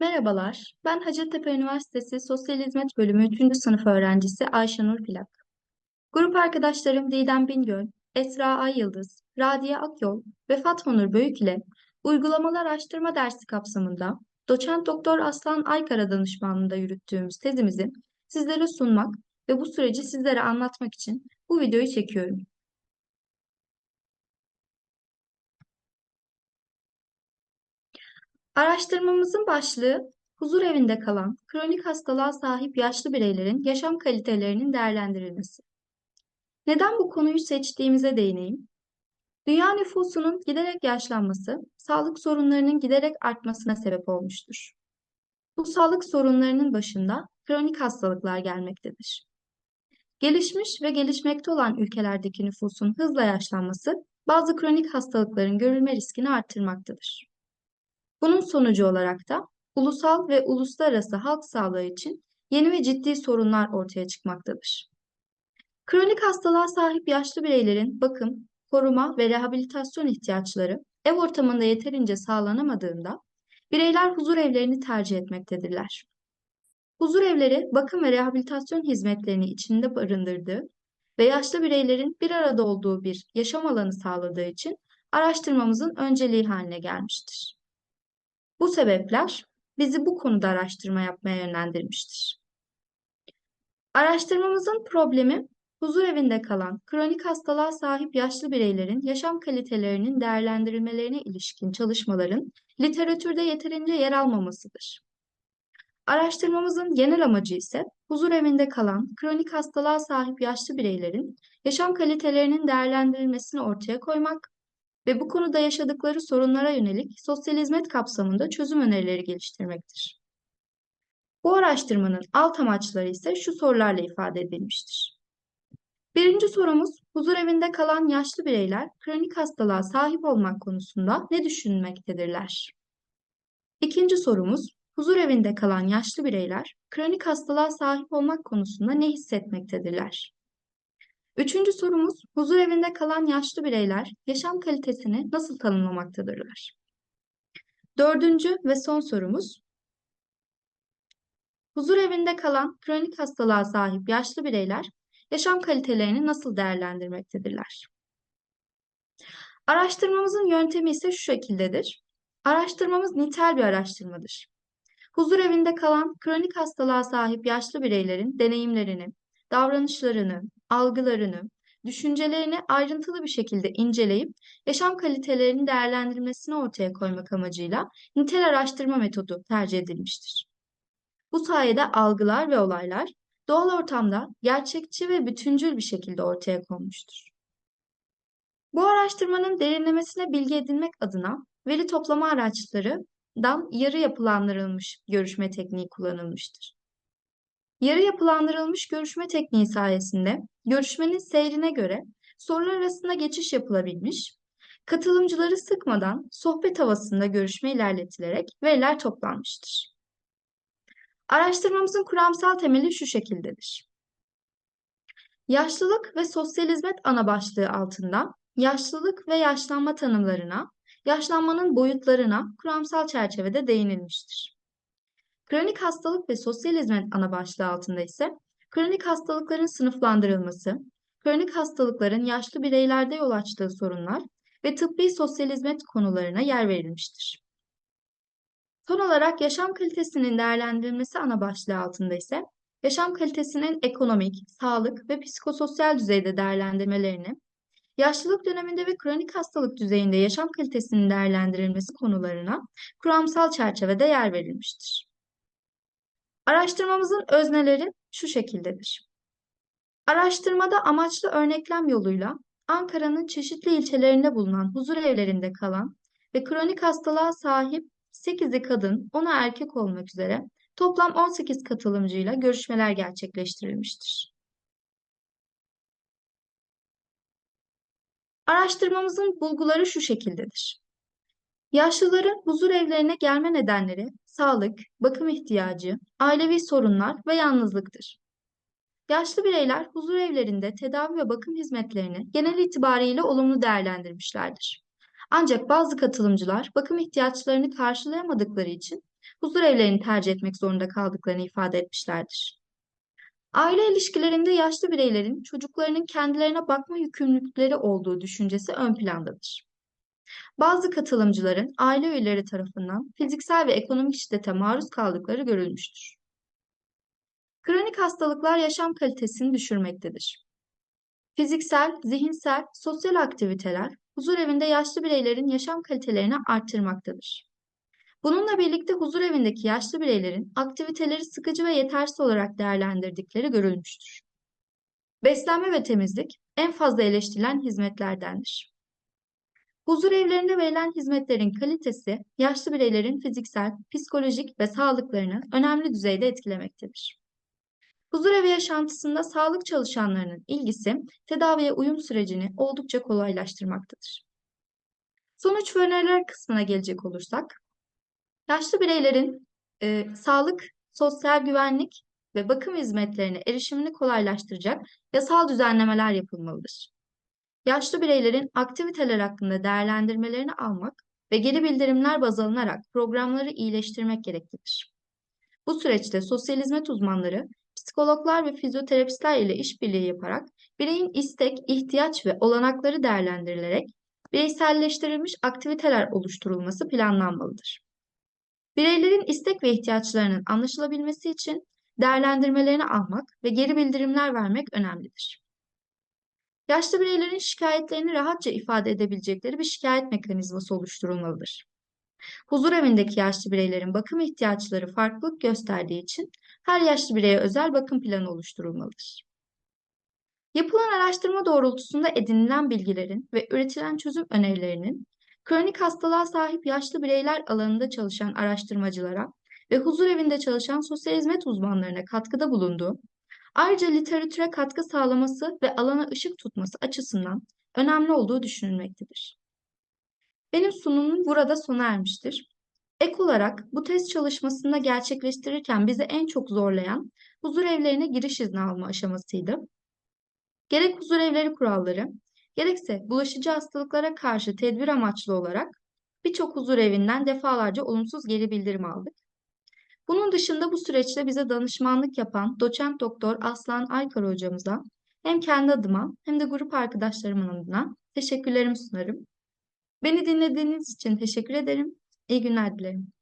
Merhabalar, ben Hacettepe Üniversitesi Sosyal Hizmet Bölümü 3. sınıf öğrencisi Ayşenur Plak. Grup arkadaşlarım Didem Bingöl, Esra Ayyıldız, Radiye Akyol ve Fatma Nur Böyük ile uygulamalar araştırma dersi kapsamında Doçent Doktor Aslan Aykara danışmanlığında yürüttüğümüz tezimizi sizlere sunmak ve bu süreci sizlere anlatmak için bu videoyu çekiyorum. Araştırmamızın başlığı huzur evinde kalan kronik hastalığa sahip yaşlı bireylerin yaşam kalitelerinin değerlendirilmesi. Neden bu konuyu seçtiğimize değineyim. Dünya nüfusunun giderek yaşlanması, sağlık sorunlarının giderek artmasına sebep olmuştur. Bu sağlık sorunlarının başında kronik hastalıklar gelmektedir. Gelişmiş ve gelişmekte olan ülkelerdeki nüfusun hızla yaşlanması bazı kronik hastalıkların görülme riskini arttırmaktadır. Bunun sonucu olarak da ulusal ve uluslararası halk sağlığı için yeni ve ciddi sorunlar ortaya çıkmaktadır. Kronik hastalığa sahip yaşlı bireylerin bakım, koruma ve rehabilitasyon ihtiyaçları ev ortamında yeterince sağlanamadığında bireyler huzur evlerini tercih etmektedirler. Huzur evleri bakım ve rehabilitasyon hizmetlerini içinde barındırdığı ve yaşlı bireylerin bir arada olduğu bir yaşam alanı sağladığı için araştırmamızın önceliği haline gelmiştir. Bu sebepler bizi bu konuda araştırma yapmaya yönlendirmiştir. Araştırmamızın problemi huzur evinde kalan kronik hastalığa sahip yaşlı bireylerin yaşam kalitelerinin değerlendirilmelerine ilişkin çalışmaların literatürde yeterince yer almamasıdır. Araştırmamızın genel amacı ise huzur evinde kalan kronik hastalığa sahip yaşlı bireylerin yaşam kalitelerinin değerlendirilmesini ortaya koymak ve bu konuda yaşadıkları sorunlara yönelik sosyal hizmet kapsamında çözüm önerileri geliştirmektir. Bu araştırmanın alt amaçları ise şu sorularla ifade edilmiştir. Birinci sorumuz, huzur evinde kalan yaşlı bireyler kronik hastalığa sahip olmak konusunda ne düşünmektedirler? İkinci sorumuz, huzur evinde kalan yaşlı bireyler kronik hastalığa sahip olmak konusunda ne hissetmektedirler? Üçüncü sorumuz, huzur evinde kalan yaşlı bireyler yaşam kalitesini nasıl tanımlamaktadırlar? Dördüncü ve son sorumuz, huzur evinde kalan kronik hastalığa sahip yaşlı bireyler yaşam kalitelerini nasıl değerlendirmektedirler? Araştırmamızın yöntemi ise şu şekildedir. Araştırmamız nitel bir araştırmadır. Huzur evinde kalan kronik hastalığa sahip yaşlı bireylerin deneyimlerini, davranışlarını, algılarını, düşüncelerini ayrıntılı bir şekilde inceleyip yaşam kalitelerinin değerlendirmesini ortaya koymak amacıyla nitel araştırma metodu tercih edilmiştir. Bu sayede algılar ve olaylar doğal ortamda gerçekçi ve bütüncül bir şekilde ortaya konmuştur. Bu araştırmanın derinlemesine bilgi edinmek adına veri toplama araçlarından yarı yapılandırılmış görüşme tekniği kullanılmıştır. Yarı yapılandırılmış görüşme tekniği sayesinde görüşmenin seyrine göre sorular arasında geçiş yapılabilmiş, katılımcıları sıkmadan sohbet havasında görüşme ilerletilerek veriler toplanmıştır. Araştırmamızın kuramsal temeli şu şekildedir. Yaşlılık ve sosyal hizmet ana başlığı altında yaşlılık ve yaşlanma tanımlarına, yaşlanmanın boyutlarına kuramsal çerçevede değinilmiştir. Kronik hastalık ve sosyal hizmet ana başlığı altında ise kronik hastalıkların sınıflandırılması, kronik hastalıkların yaşlı bireylerde yol açtığı sorunlar ve tıbbi sosyal hizmet konularına yer verilmiştir. Son olarak yaşam kalitesinin değerlendirilmesi ana başlığı altında ise yaşam kalitesinin ekonomik, sağlık ve psikososyal düzeyde değerlendirmelerini, yaşlılık döneminde ve kronik hastalık düzeyinde yaşam kalitesinin değerlendirilmesi konularına kuramsal çerçevede yer verilmiştir. Araştırmamızın özneleri şu şekildedir. Araştırmada amaçlı örneklem yoluyla Ankara'nın çeşitli ilçelerinde bulunan huzur evlerinde kalan ve kronik hastalığa sahip 8'i kadın, 10'u erkek olmak üzere toplam 18 katılımcıyla görüşmeler gerçekleştirilmiştir. Araştırmamızın bulguları şu şekildedir. Yaşlıların huzur evlerine gelme nedenleri sağlık, bakım ihtiyacı, ailevi sorunlar ve yalnızlıktır. Yaşlı bireyler huzur evlerinde tedavi ve bakım hizmetlerini genel itibariyle olumlu değerlendirmişlerdir. Ancak bazı katılımcılar bakım ihtiyaçlarını karşılayamadıkları için huzur evlerini tercih etmek zorunda kaldıklarını ifade etmişlerdir. Aile ilişkilerinde yaşlı bireylerin çocuklarının kendilerine bakma yükümlülükleri olduğu düşüncesi ön plandadır. Bazı katılımcıların aile üyeleri tarafından fiziksel ve ekonomik şiddete maruz kaldıkları görülmüştür. Kronik hastalıklar yaşam kalitesini düşürmektedir. Fiziksel, zihinsel, sosyal aktiviteler huzur evinde yaşlı bireylerin yaşam kalitelerini arttırmaktadır. Bununla birlikte huzur evindeki yaşlı bireylerin aktiviteleri sıkıcı ve yetersiz olarak değerlendirdikleri görülmüştür. Beslenme ve temizlik en fazla eleştirilen hizmetlerdendir. Huzur evlerinde verilen hizmetlerin kalitesi yaşlı bireylerin fiziksel, psikolojik ve sağlıklarını önemli düzeyde etkilemektedir. Huzurevi yaşantısında sağlık çalışanlarının ilgisi tedaviye uyum sürecini oldukça kolaylaştırmaktadır. Sonuç ve öneriler kısmına gelecek olursak, yaşlı bireylerin e, sağlık, sosyal güvenlik ve bakım hizmetlerine erişimini kolaylaştıracak yasal düzenlemeler yapılmalıdır. Yaşlı bireylerin aktiviteler hakkında değerlendirmelerini almak ve geri bildirimler baz alınarak programları iyileştirmek gereklidir. Bu süreçte sosyal hizmet uzmanları psikologlar ve fizyoterapistler ile işbirliği yaparak bireyin istek, ihtiyaç ve olanakları değerlendirilerek bireyselleştirilmiş aktiviteler oluşturulması planlanmalıdır. Bireylerin istek ve ihtiyaçlarının anlaşılabilmesi için değerlendirmelerini almak ve geri bildirimler vermek önemlidir. Yaşlı bireylerin şikayetlerini rahatça ifade edebilecekleri bir şikayet mekanizması oluşturulmalıdır. Huzur evindeki yaşlı bireylerin bakım ihtiyaçları farklılık gösterdiği için her yaşlı bireye özel bakım planı oluşturulmalıdır. Yapılan araştırma doğrultusunda edinilen bilgilerin ve üretilen çözüm önerilerinin kronik hastalığa sahip yaşlı bireyler alanında çalışan araştırmacılara ve huzur evinde çalışan sosyal hizmet uzmanlarına katkıda bulunduğu, ayrıca literatüre katkı sağlaması ve alana ışık tutması açısından önemli olduğu düşünülmektedir. Benim sunumum burada sona ermiştir. Ek olarak bu test çalışmasında gerçekleştirirken bizi en çok zorlayan huzur evlerine giriş izni alma aşamasıydı. Gerek huzur evleri kuralları, gerekse bulaşıcı hastalıklara karşı tedbir amaçlı olarak birçok huzur evinden defalarca olumsuz geri bildirim aldık. Bunun dışında bu süreçte bize danışmanlık yapan doçent doktor Aslan Aykar hocamıza hem kendi adıma hem de grup arkadaşlarımın adına teşekkürlerimi sunarım. Beni dinlediğiniz için teşekkür ederim. İyi günler dilerim.